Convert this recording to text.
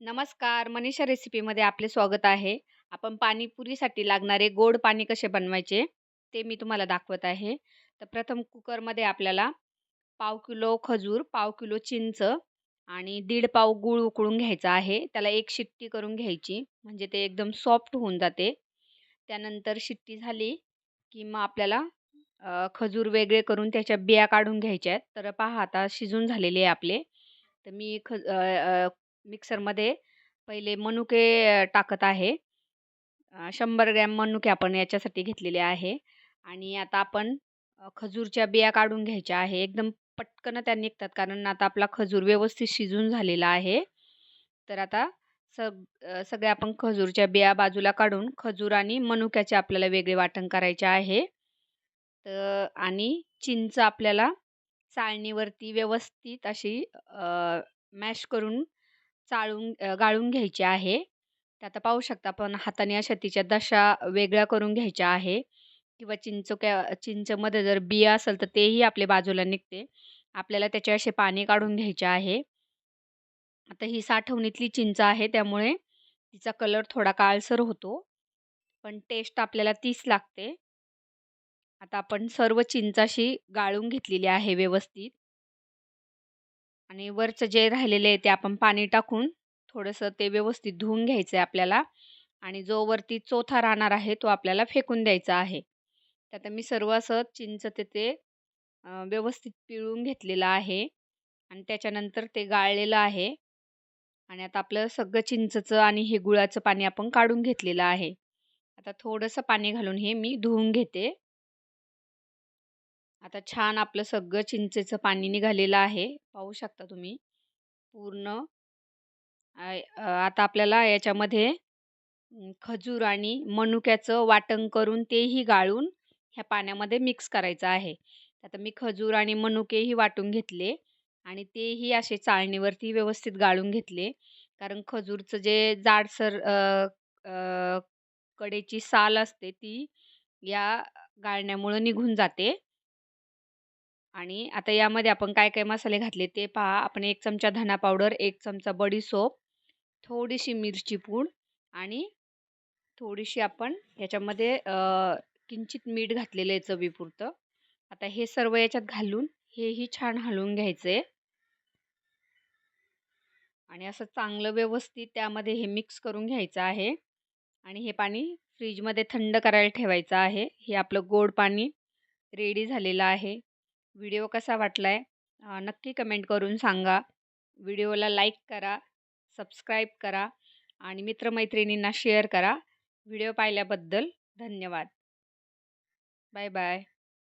नमस्कार, मनीषा रेसिपीमध्ये आपले स्वागत आहे. आपण पाणीपुरीसाठी लागणारे गोड पाणी कसे बनवायचे, ते मी तुम्हाला दाखवत आहे. तर प्रथम कुकरमध्ये आपल्याला पाव किलो खजूर, पाव किलो चिंच आणि दीड पाव गूळ उकळून घ्यायचा आहे. त्याला एक शिट्टी करून घ्यायची, म्हणजे ते एकदम सॉफ्ट होऊन जाते. त्यानंतर शिट्टी झाली, की मग आपल्याला खजूर वेगळे करून त्याच्या बिया काढून घ्यायच्या आहेत. तर पहा आता शिजून झालेले आहे आपले. तर मी ख मिक्सरमध्ये पहिले मनुके टाकत आहे. शंभर ग्रॅम मनुके आपण याच्यासाठी घेतलेले आहे आणि आता आपण खजूरच्या बिया काढून घ्यायच्या आहे. एकदम पटकन त्या निघतात कारण आता आपला खजूर व्यवस्थित शिजून झालेला आहे. तर आता सग सगळ्या आपण खजूरच्या बिया बाजूला काढून खजूर आणि मनुक्याचे आपल्याला वेगळे वाटण करायचे आहे. तर आणि चिंच आपल्याला चाळणीवरती व्यवस्थित अशी मॅश करून चाळून अ, गाळून घ्यायची आहे. तर आता पाहू शकता आपण हाताने अशा तिच्या दशा वेगळ्या करून घ्यायच्या आहे किंवा चिंचोक्या चिंचमध्ये जर बिया असेल तर तेही आपल्या बाजूला निघते. आपल्याला त्याचे असे पाणी काढून घ्यायचे आहे. आता ही साठवणीतली चिंच आहे त्यामुळे तिचा कलर थोडा काळसर होतो. पण टेस्ट आपल्याला तीच लागते. आता आपण सर्व चिंच अशी गाळून घेतलेली आहे व्यवस्थित. आणि वरचं जे राहिलेलं आहे ते आपण पाणी टाकून थोडंसं ते व्यवस्थित धुवून घ्यायचं आहे आपल्याला आणि जो वरती चोथा राहणार आहे तो आपल्याला फेकून द्यायचा आहे. तर आता मी सर्व असं चिंच ते ते व्यवस्थित पिळून घेतलेलं आहे आणि त्याच्यानंतर ते गाळलेलं आहे आणि आता आपलं सगळं चिंचचं आणि हे गुळाचं पाणी आपण काढून घेतलेलं आहे. आता थोडंसं पाणी घालून हे मी धुवून घेते. आता छान आपलं सगळं चिंचेचं पाणी निघालेलं आहे. पाहू शकता तुम्ही पूर्ण आय आता आपल्याला याच्यामध्ये खजूर आणि मनुक्याचं वाटण करून तेही गाळून ह्या पाण्यामध्ये मिक्स करायचं आहे. आता मी खजूर आणि मनुकेही वाटून घेतले आणि तेही असे चाळणीवरती व्यवस्थित गाळून घेतले. कारण खजूरचं जे जाडसर कडेची साल असते ती या गाळण्यामुळं निघून जाते. आणि आता यामध्ये आपण काय काय मसाले घातले ते पहा. आपण एक चमचा धना पावडर, एक चमचा बडीसोप थोडीशी मिरची पूड आणि थोडीशी आपण याच्यामध्ये किंचित मीठ घातलेलं आहे चवीपुरतं. आता हे सर्व याच्यात घालून हेही छान हलवून घ्यायचं आहे. आणि असं चांगलं व्यवस्थित त्यामध्ये हे मिक्स करून घ्यायचं आहे आणि हे पाणी फ्रीजमध्ये थंड करायला ठेवायचं आहे. हे आपलं गोड पाणी रेडी झालेलं आहे. व्हिडिओ कसा वाटला आहे नक्की कमेंट करून सांगा. व्हिडिओला लाईक करा, सबस्क्राईब करा आणि मित्रमैत्रिणींना शेअर करा. व्हिडिओ पाहिल्याबद्दल धन्यवाद. Bye bye.